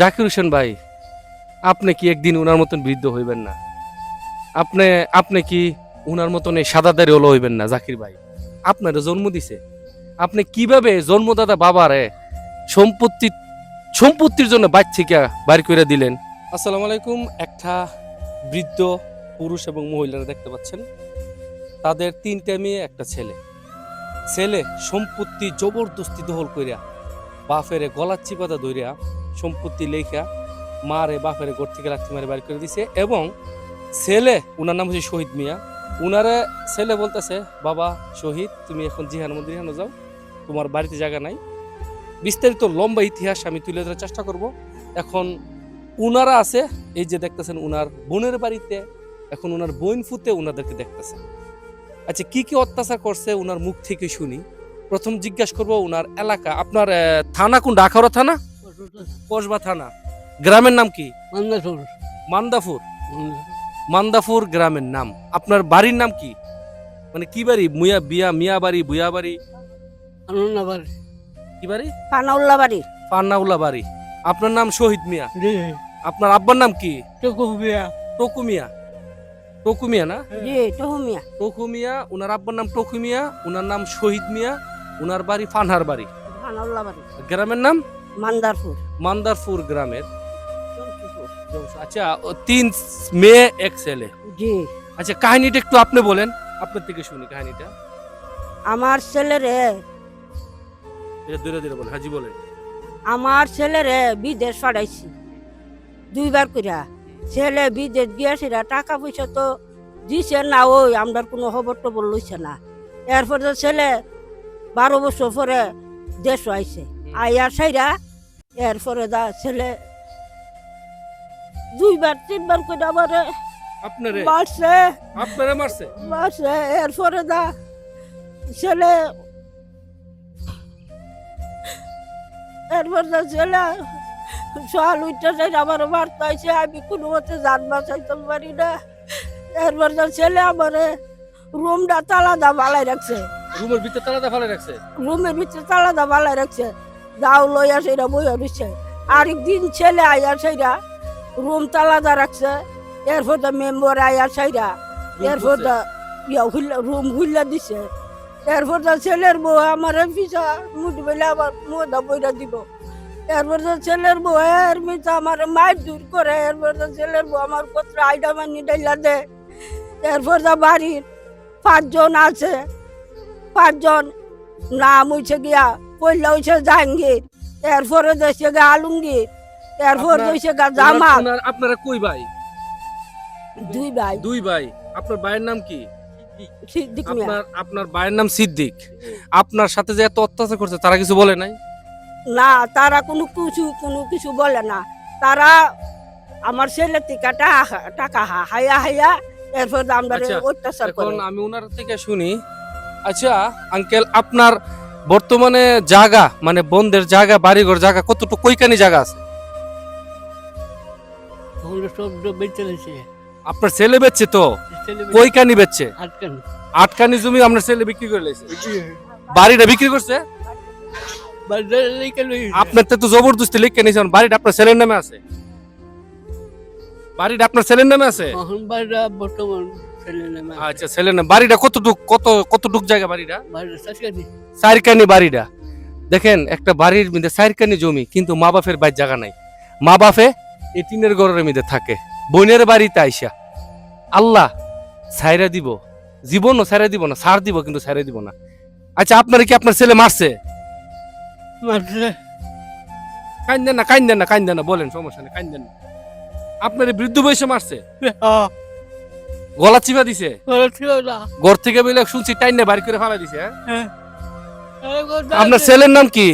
জাকির হোসেন ভাই, আপনি কি একদিন উনার মতন বৃদ্ধ হইবেন না? আপনি আপনি কি উনার মতন এই সাদাদারি হলো হইবেন না, জাকির ভাই? আপনারও জন্ম দিছে। আপনি কীভাবে জন্মদাতা বাবারে সম্পত্তি, সম্পত্তির জন্য থেকে বাইর করে দিলেন? আসসালামু আলাইকুম। একটা বৃদ্ধ পুরুষ এবং মহিলারা দেখতে পাচ্ছেন। তাদের তিনটা মেয়ে, একটা ছেলে। ছেলে সম্পত্তি জবরদস্তি দখল করিয়া বাফেরে গলার চিপাতা ধইরা সম্পত্তি লেখা মারে বাপের ঘর থেকে লাথি মারে বাড়ি করে দিছে এবং ছেলে, উনার নাম হচ্ছে শহীদ মিয়া। উনারে ছেলে বলতেছে, বাবা, শহীদ, তুমি এখন জিহান মন্দির হানো যাও। তোমার বাড়িতে জায়গা নাই। বিস্তারিত লম্বা ইতিহাস আমি তুলে ধরার চেষ্টা করব। এখন উনারা আছে, এই যে দেখতেছেন উনার বোনের বাড়িতে, এখন উনার বোন ফুতে উনাদেরকে দেখতেছে। আচ্ছা কি কি অত্যাচার করছে উনার মুখ থেকে শুনি। প্রথম জিজ্ঞাসা করব উনার এলাকা। আপনার থানা কোন? ডাকারা থানা? কসবা থানা। গ্রামের নাম কি? মান্দাসুর মান্দাফুর মান্দাফুর গ্রামের নাম। আপনার বাড়ির নাম কি? মানে কি বাড়ি? মুয়া বিয়া মিয়া বাড়ি বুয়া বাড়ি? আনন্দাবার কি বাড়ি? পানাউল্লা বাড়ি। পান্নাউলা বাড়ি। আপনার নাম শহীদ মিয়া? আপনার আব্বার নাম কি? টুকু বিয়া টকু মিয়া। টকু মিয়া না? জি টহুমিয়া টকু মিয়া উনার আব্বার নাম টকু মিয়া উনার নাম শহীদ মিয়া ওনার বাড়ি ফানহার বাড়ি। পানাউল্লা বাড়ি। গ্রামের নাম? মান্দারপুর। মান্দারপুর গ্রামের। আচ্ছা ও তিন মেয়ে এক ছেলে। জি। আচ্ছা কাহিনীটা একটু আপনি বলেন। আপনার থেকে শুনি কাহিনীটা। আমার ছেলেরে এটা ধীরে ধীরে বলেন হাজি বলেন। আমার ছেলেরে বিদেশ পাঠাইছি দুইবার কইরা। ছেলে বিদেশ গিয়েছিল টাকা পয়সা তো দিছে না ওই আমরা কোনো খবর টবর লইছে না। এরপর তো ছেলে বারো বছর পরে দেশ আইছে আইয়ার সাইরা এরপরে দা ছেলে দুইবার তিনবার করে আমার আপনারে? মারছে। আপনারে মারছে? মাসে এরপরে দা ছেলে এরপর দা ছেলে সকাল উঠতে যাই আমার মারতে হয়েছে আমি কোনো মতে যান বাঁচাইতে পারি না। এরপর দা ছেলে আমার রুমটা তালা দা বালাই রাখছে। রুমের ভিতরে তালাটা ফেলে রাখছে? রুমের ভিতরে তালা দা বালাই রাখছে। দাও লইয়া সেটা বইয়া দিচ্ছে আরেকদিন ছেলে আইয়া সেইরা রুম তালা দা রাখছে। এরপর দা মেম্বার আইয়া সেইরা এরপর ইয়া হুল্লা রুম হুল্লা দিছে। এরপর দা ছেলের বউ আমার পিছা মুঠ বেলে আবার মোদা বইরা দিব। এরপর দা ছেলের বউ এর মিছা আমার মায়ের দূর করে এরপর দা ছেলের বউ আমার পত্র আইডা মানি ডাইলা দে। এরপর দা বাড়ির পাঁচজন আছে। পাঁচজন নাম হইছে গিয়া জাহাঙ্গীর এরপরে দেশে গা এরপর আপনার- হইছে গা জামা আপনারা কই ভাই? দুই ভাই। দুই ভাই। আপনার ভাইয়ের নাম কি? সিদ্দিক আপনার আপনার ভাইয়ের নাম সিদ্দিক। আপনার সাথে যে এত অত্যাচার করছে তারা কিছু বলে নাই? না তারা কোনো কিছু কোনো কিছু বলে না। তারা আমার ছেলে থেকে টাকা হাইয়া হাইয়া এরপর আমরা আচ্ছা, অত্যাচার এখন আমি ওনার থেকে শুনি। আচ্ছা আঙ্কেল আপনার বর্তমানে জায়গা মানে বন্ধের জায়গা বাড়িঘর জায়গা কতটুকু কইখানি জায়গা আছে? আপনার ছেলে বেচছে তো? কইখানি বেচছে? আটকান জমি আপনার ছেলে বিক্রি করে লেছে? বাড়িটা বিক্রি করছে? আপনার তো তো জবরদস্তি লিখে নিয়েছেন বাড়িটা আপনার ছেলের নামে আছে। বাড়িটা আপনার ছেলের নামে আছে? বাড়িটা বর্তমান নামে আছে। আচ্ছা ছেলের নামে বাড়িটা কতটুক কত কতটুক জায়গা বাড়িটা? চাষকানি বাড়িটা। দেখেন একটা বাড়ির মধ্যে চারকানি জমি কিন্তু মা বাপের বাড়ির জায়গা নাই। মা বাপে এই টিনের ঘরের মধ্যে থাকে। বোনের বাড়িতে আইসা আল্লাহ ছাইরা দিব। জীবনও ছাইরা দিব না সার দিব কিন্তু ছাইরা দিব না। আচ্ছা আপনার কি আপনার ছেলে মারছে? মারছে। কাইন্দেন না কাইন্দেন না কাইন্দেন না বলেন সমস্যা নেই কাইন্দেন না। আপনার বৃদ্ধ বয়সে মারছে? গলা চিপা দিছে? ঘর থেকে বলে শুনছি টাইনে বাড়ি করে ফেলা দিছে হ্যাঁ? হ্যাঁ। আপনার ছেলের নাম কি?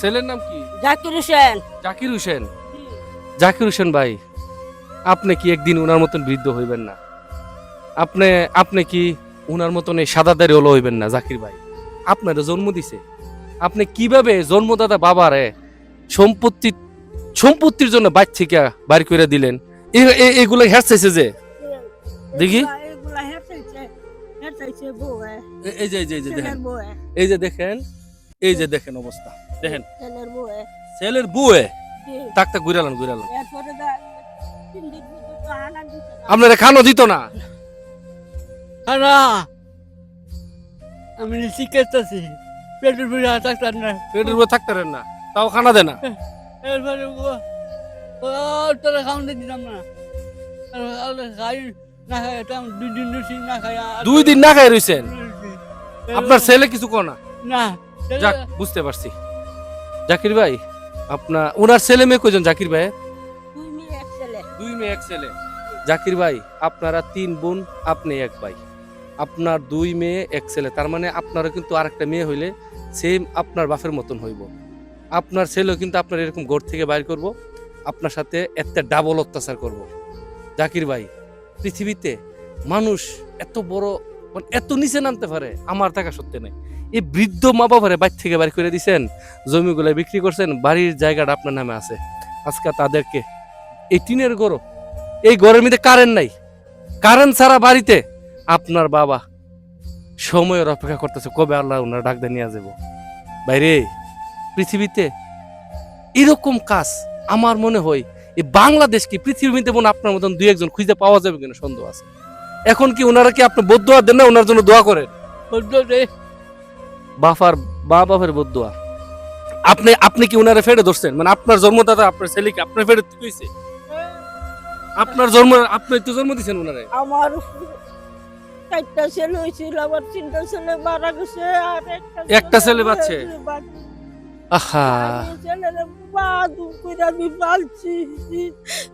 ছেলের নাম কি? জাকির হোসেন। জাকির হোসেন? জাকির হোসেন ভাই আপনি কি একদিন উনার মতন বৃদ্ধ হইবেন না? আপনি আপনি কি উনার মতন এই সাদাদারি হলো হইবেন না জাকির ভাই? আপনারও জন্ম দিছে। আপনি কীভাবে জন্মদাতা বাবারে সম্পত্তি সম্পত্তির জন্য বাইর থেকে বাড়ি করে দিলেন? এ- এ- এগুলো হেরচাইছে যে? দেখি। এই যে এই যে দেখেন। এই যে দেখেন এই যে দেখেন অবস্থা। দেখেন। ছেলের বুয়ে। তাক তাক ঘুরালাম ঘুরালাম দিন না। আপনারা খানো দিত না? খানা আমি শিখেছি পেটের বুড়া থাকতাম না। পেটের পারেন না তাও খানা দেয় না। এরপরে তোরা খাওয়াতে দিতাম না। আর আর খাই না খাই দুই দিন দুই না খাই আর- দুই দিন না খাই রইছেন? আপনার ছেলে কিছু কো না? না যাক বুঝতে পারছি। জাকির ভাই আপনার ওনার ছেলে মেয়ে কয়জন জাকির ভাই দুই মেয়ে এক ছেলে। দুই মেয়ে এক ছেলে। জাকির ভাই আপনারা তিন বোন আপনি এক ভাই। আপনার দুই মেয়ে এক ছেলে। তার মানে আপনারও কিন্তু আরেকটা মেয়ে হইলে সেম আপনার বাপের মতন হইব। আপনার ছেলেও কিন্তু আপনার এরকম ঘর থেকে বাইর করব। আপনার সাথে একটা ডাবল অত্যাচার করব। জাকির ভাই, পৃথিবীতে মানুষ এত বড় মানে এত নিচে নামতে পারে, আমার টাকা সত্যি নেই। এই বৃদ্ধ মা বাবারে বাইর থেকে বাড়ি করে দিছেন, জমিগুলো বিক্রি করছেন, বাড়ির জায়গাটা আপনার নামে আছে। আজকে তাদেরকে, এই টিনের গরো, এই ঘরের মধ্যে কারেন্ট নাই। কারেন্ট ছাড়া বাড়িতে আপনার বাবা সময়ের অপেক্ষা করতেছে, কবে আল্লাহ ওনার ডাক দিয়ে নিয়ে যাব? বাইরে, পৃথিবীতে এরকম কাজ আমার মনে হয় এই বাংলাদেশ কি পৃথিবীতে মনে আপনার মতন দুই একজন খুঁজে পাওয়া যাবে কিনা সন্দেহ আছে। এখন কি ওনারা কি আপনি বদুয়া দেন না ওনার জন্য দোয়া করেন? বাফার বা বাপের বদুয়া আপনি আপনি কি ওনারা ফেড়ে ধরছেন? মানে আপনার জন্মদাতা আপনার ছেলেকে আপনার ফেড়ে কইছে? আপনার জন্ম আপনি তো জন্ম দিয়েছেন ওনারে। আমার চারটা ছেলে হয়েছিল আমার তিনটা ছেলে মারা গেছে আর একটা একটা ছেলে বাঁচছে? আহা।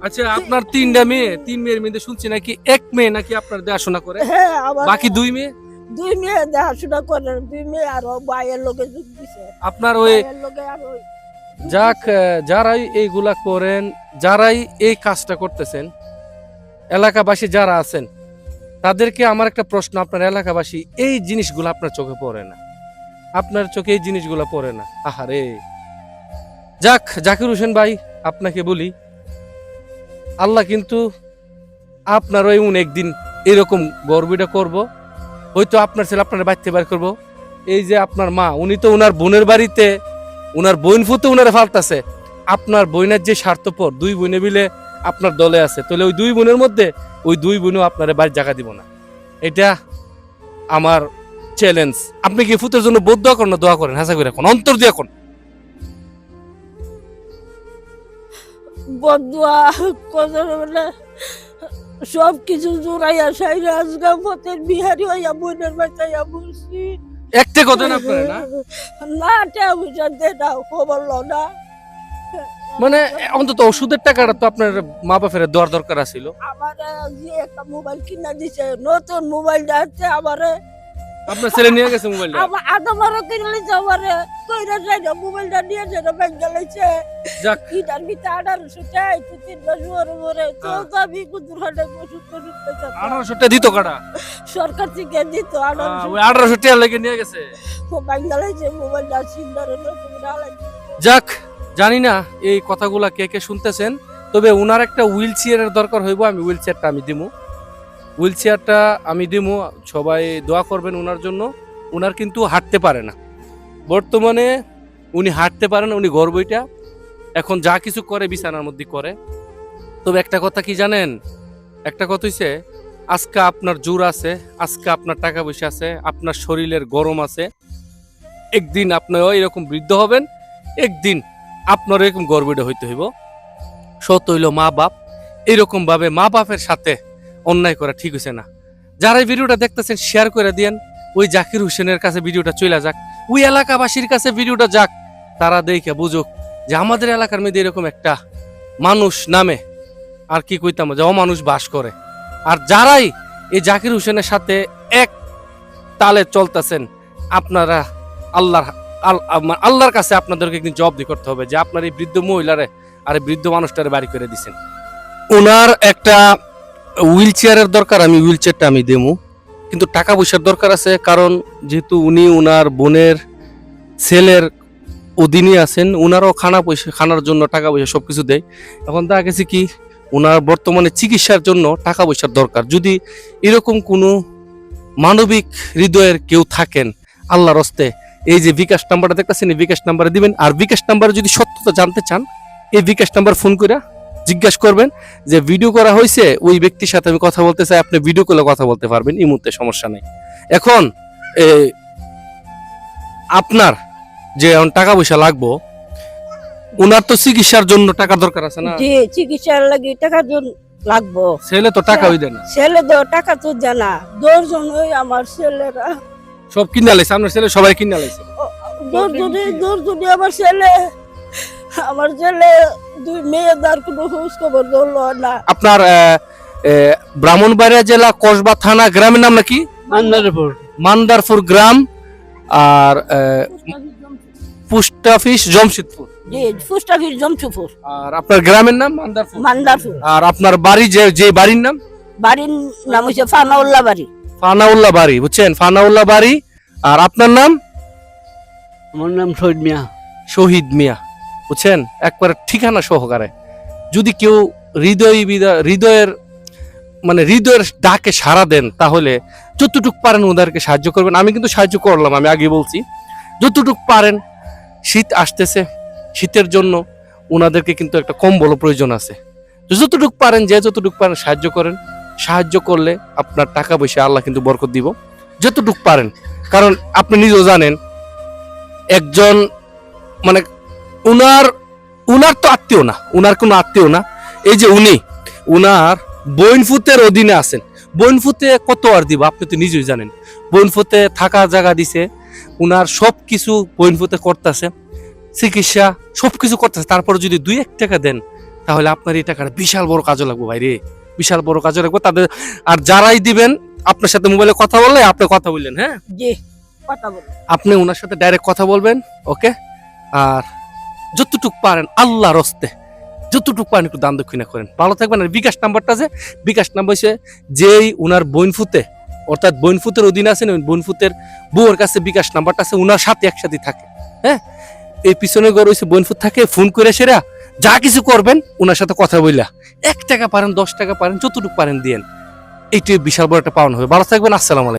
আচ্ছা আপনার তিনটা মেয়ে তিন মেয়ের মধ্যে শুনছি নাকি এক মেয়ে নাকি আপনার দেখাশোনা করে? হ্যাঁ বাকি দুই মেয়ে? দুই মেয়ে দেখাশোনা করে দুই মেয়ে আর ও ভাইয়ের লোকে যোগ দিছে। আপনার ওই আর যাক যারাই এইগুলা করেন যারাই এই কাজটা করতেছেন এলাকাবাসী যারা আছেন তাদেরকে আমার একটা প্রশ্ন আপনার এলাকাবাসী এই জিনিসগুলো আপনার চোখে পড়ে না। আপনার চোখে এই জিনিসগুলো পড়ে না। আহারে। যাক, জাকির হোসেন ভাই, আপনাকে বলি, আল্লাহ কিন্তু আপনার ওই উন একদিন এরকম গর্বিটা করব, হয়তো আপনার ছেলে আপনার বাড়িতে বার করব। এই যে আপনার মা, উনি তো ওনার বোনের বাড়িতে ওনার বোন ফুতে ওনারে ফালতাছে। আপনার বোনের যে স্বার্থপর, দুই বোনে মিলে আপনার দলে আছে। তাহলে ওই দুই বোনের মধ্যে, ওই দুই বোনও আপনার বাড়ির জায়গা দিব না। এটা আমার চ্যালেঞ্জ আপনি কি ফুতের জন্য বোধ দোয়া করেন না দোয়া করেন? হাসা করে এখন অন্তর দিয়ে এখন বদুয়া সব কিছু জোড়াইয়া সাইরা পথের বিহারি হইয়া বোনের বাচ্চাইয়া বলছি। একটা কথা না আপনার না? না টা বুঝা দে দাও খবর লো না। মানে অন্তত ওষুধের টাকাটা তো আপনার মা বাপের দেওয়ার দরকার আছিল। আমার একটা মোবাইল কিনা দিছে নতুন মোবাইল যাচ্ছে আমারে। আপনার ছেলে নিয়ে গেছে মোবাইলটা? আমার আদমারও কিনলে আমারে কইরা মোবাইলটা নিয়ে না ব্যাংক গেলেছে যাক। ইটার ভিতরে আঠারোশো চাই তুই তিন মাস তো হ্যাঁ। তো হাটে ওষুধ টষুধ আঠারোশো টাকা দিত কাটা সরকার থেকে দিত আঠারোশো। আঠারোশো টাকা লেগে নিয়ে গেছে? ব্যাংক গেলেছে মোবাইলটা সিন্দারে যাক জানি না এই কথাগুলা কে কে শুনতেছেন তবে ওনার একটা হুইল চেয়ারের দরকার হইব আমি হুইল চেয়ারটা আমি দিমু। হুইল চেয়ারটা আমি দিমু, সবাই দোয়া করবেন ওনার জন্য। ওনার কিন্তু হাঁটতে পারে না। বর্তমানে উনি হাঁটতে পারেন, উনি গর্বইটা এখন যা কিছু করে বিছানার মধ্যে করে। তবে একটা কথা কি জানেন? একটা কথা হইছে, আজকে আপনার জোর আছে, আজকে আপনার টাকা পয়সা আছে, আপনার শরীরের গরম আছে। একদিন আপনিও এরকম বৃদ্ধ হবেন, একদিন আপনার এরকম গর্বিত হইতে হইব। সত হইল মা বাপ এরকমভাবে মা বাপের সাথে অন্যায় করা ঠিক হইছে না। যারা এই ভিডিওটা দেখতেছেন শেয়ার করে দিয়েন। ওই জাকির হোসেনের কাছে ভিডিওটা চলে যাক। ওই এলাকাবাসীর কাছে ভিডিওটা যাক। তারা দেখে বুঝুক যে আমাদের এলাকার মধ্যে এরকম একটা মানুষ নামে। আর কি কইতাম, যে অমানুষ বাস করে। আর যারাই এই জাকির হোসেনের সাথে এক তালে চলতেছেন, আপনারা আল্লাহর আল্লাহর কাছে আপনাদেরকে একদিন জবাবদি করতে হবে যে আপনার এই বৃদ্ধ মহিলারে আর বৃদ্ধ মানুষটারে বাড়ি করে দিছেন। ওনার একটা হুইল চেয়ারের দরকার, আমি হুইল চেয়ারটা আমি দেবো। কিন্তু টাকা পয়সার দরকার আছে, কারণ যেহেতু উনি ওনার বোনের ছেলের অধীনে আছেন ওনারও খানা পয়সা খানার জন্য টাকা পয়সা সব কিছু দেয়। এখন দেখা গেছে কি ওনার বর্তমানে চিকিৎসার জন্য টাকা পয়সার দরকার। যদি এরকম কোনো মানবিক হৃদয়ের কেউ থাকেন, আল্লাহর হস্তে, এই যে বিকাশ নাম্বারটা দেখতেছেন, এই বিকাশ নাম্বারে দিবেন। আর বিকাশ নাম্বারে যদি সত্যতা জানতে চান, এই বিকাশ নাম্বার ফোন করে জিজ্ঞাসা করবেন যে ভিডিও করা হয়েছে ওই ব্যক্তির সাথে আমি কথা বলতে চাই আপনি ভিডিও কলে কথা বলতে পারবেন এই মুহূর্তে সমস্যা নাই। এখন আপনার যে এখন টাকা পয়সা লাগবো ওনার তো চিকিৎসার জন্য টাকা দরকার আছে না? যে চিকিৎসার লাগি টাকার জন্য লাগবো। ছেলে তো টাকা হই দেয় না। ছেলে তো টাকা তো জানা দশজন ওই আমার ছেলেরা। সব কিনে লাইছে আপনার ছেলে সবাই কিনে লাইছে। দশজনে দশজনে আমার ছেলে। আমার ছেলে দুই মেয়েদার কোনো খোঁজ খবর ধরলো না। আপনার ব্রাহ্মণবাড়িয়া জেলা কসবা থানা গ্রামের নাম নাকি? মান্দারপুর। মান্দারপুর গ্রাম আর পোস্ট অফিস জমশেদপুর। জি ফুস্টাফির জমচুপুর আর আপনার গ্রামের নাম? মান্দারপুর। মান্দারপুর। আর আপনার বাড়ি যে যে বাড়ির নাম? বাড়ির নাম হচ্ছে ফানাউল্লা বাড়ি। ফানাউল্লাহ বাড়ি বুঝছেন? ফানাউল্লাহ বাড়ি। আর আপনার নাম? আমার নাম শহীদ মিয়া। শহীদ মিয়া। বুঝছেন? একবার ঠিকানা সহকারে। যদি কেউ হৃদয় হৃদয়ের মানে হৃদয়ের ডাকে সাড়া দেন, তাহলে যতটুক পারেন ওদেরকে সাহায্য করবেন। আমি কিন্তু সাহায্য করলাম, আমি আগে বলছি। যতটুক পারেন, শীত আসতেছে, শীতের জন্য ওনাদেরকে কিন্তু একটা কম্বলও প্রয়োজন আছে। যতটুক পারেন, যে যতটুক পারেন সাহায্য করেন। সাহায্য করলে আপনার টাকা পয়সা আল্লাহ কিন্তু বরকত দিব। যতটুক পারেন। কারণ আপনি নিজেও জানেন, একজন মানে উনার উনার তো আত্মীয় না উনার কোনো আত্মীয় না। এই যে উনি উনার বইনফুতের অধীনে আছেন। বইনফুতে কত আর দিব আপনি তো নিজেই জানেন। বইনফুতে থাকা জায়গা দিছে উনার সব কিছু বইনফুতে করতেছে চিকিৎসা সব কিছু করতেছে। তারপর যদি দুই এক টাকা দেন তাহলে আপনার এই টাকাটা বিশাল বড় কাজে লাগবে ভাই রে বিশাল বড় কাজে লাগবে। তাদের আর যারাই দিবেন আপনার সাথে মোবাইলে কথা বললে আপনি কথা বললেন হ্যাঁ? আপনি ওনার সাথে ডাইরেক্ট কথা বলবেন ওকে আর যতটুক পারেন আল্লাহর হস্তে, যতটুক পারেন একটু দান দক্ষিণা করেন। ভালো থাকবেন। আর বিকাশ নাম্বারটা যে বিকাশ নাম্বার হচ্ছে যেই উনার বইনফুতে অর্থাৎ বইনফুতের অধীনে আছেন, ওই বইনফুতের বউয়ের কাছে বিকাশ নাম্বারটা আছে, উনার সাথে একসাথে থাকে হ্যাঁ? এই পিছনে ঘর হয়েছে বইনফুত থাকে, ফোন করে সেরা, যা কিছু করবেন ওনার সাথে কথা বললা এক টাকা পারেন, দশ টাকা পারেন, যতটুকু পারেন দিয়েন। এইটি বিশাল বড় একটা পাওনা হবে। ভালো থাকবেন, আসসালামু